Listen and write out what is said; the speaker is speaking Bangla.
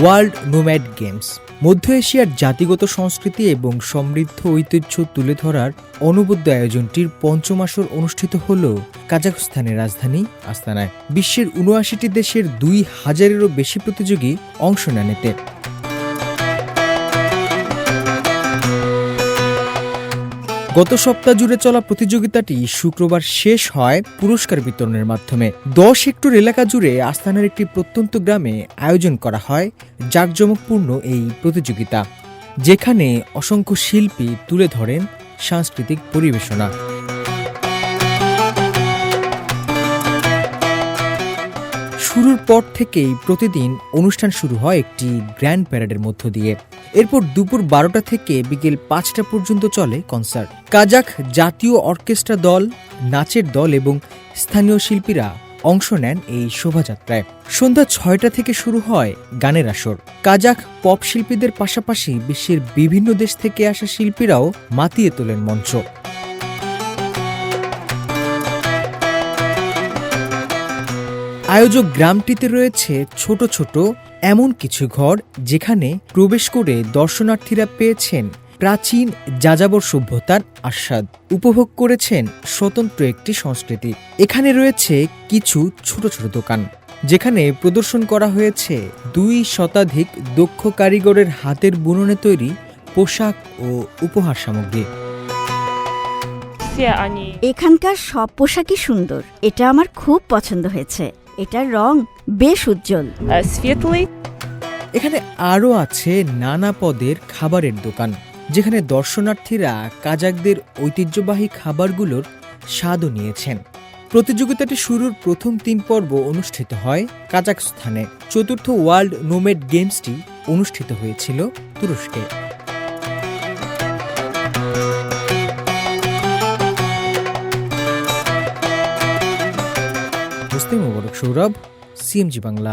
ওয়ার্ল্ড নোম্যাড গেমস, মধ্য এশিয়ার জাতিগত সংস্কৃতি এবং সমৃদ্ধ ঐতিহ্য তুলে ধরার অনবদ্য আয়োজনটির পঞ্চম আসর অনুষ্ঠিত হল কাজাখস্তানের রাজধানী আস্তানায়। বিশ্বের উনআশিটি দেশের দুই হাজারেরও বেশি প্রতিযোগী অংশ নেন এতে। গত সপ্তাহ জুড়ে চলা প্রতিযোগিতাটি শুক্রবার শেষ হয় পুরস্কার বিতরণের মাধ্যমে। দশ হেক্টর এলাকা জুড়ে আস্তানার একটি প্রত্যন্ত গ্রামে আয়োজন করা হয় জাঁকজমকপূর্ণ এই প্রতিযোগিতা, যেখানে অসংখ্য শিল্পী তুলে ধরেন সাংস্কৃতিক পরিবেশনা। শুরুর পর থেকেই প্রতিদিন অনুষ্ঠান শুরু হয় একটি গ্র্যান্ড প্যারেডের মধ্য দিয়ে। এরপর দুপুর বারোটা থেকে বিকেল পাঁচটা পর্যন্ত চলে কনসার্ট। কাজাক জাতীয় অর্কেস্ট্রা দল, নাচের দল এবং স্থানীয় শিল্পীরা অংশ নেন এই শোভাযাত্রায়। সন্ধ্যা ছয়টা থেকে শুরু হয় গানের আসর। কাজাক পপ শিল্পীদের পাশাপাশি বিশ্বের বিভিন্ন দেশ থেকে আসা শিল্পীরাও মাতিয়ে তোলেন মঞ্চ। আয়োজক গ্রামটিতে রয়েছে ছোট ছোট এমন কিছু ঘর যেখানে প্রবেশ করে দর্শনার্থীরা পেয়েছেন প্রাচীন যাযাবর সভ্যতার আস্বাদ। উপভোগ করেছেন স্বতন্ত্র একটি সংস্কৃতি। এখানে রয়েছে কিছু ছোট ছোট দোকান যেখানে প্রদর্শন করা হয়েছে দুই শতাধিক দক্ষ কারিগরের হাতের বুননে তৈরি পোশাক ও উপহার সামগ্রী। এখানকার সব পোশাকই সুন্দর। এটা আমার খুব পছন্দ হয়েছে। এটার রং বেশ উজ্জ্বল। এখানে আরও আছে নানা পদের খাবারের দোকান যেখানে দর্শনার্থীরা কাজাকদের ঐতিহ্যবাহী খাবারগুলোর স্বাদও নিয়েছেন। প্রতিযোগিতাটি শুরুর প্রথম তিন পর্ব অনুষ্ঠিত হয় কাজাকস্থানে চতুর্থ ওয়ার্ল্ড নোমেড গেমসটি অনুষ্ঠিত হয়েছিল তুরস্কে। মুসলিম মোবারক সৌরভ সিএমজি বাংলা।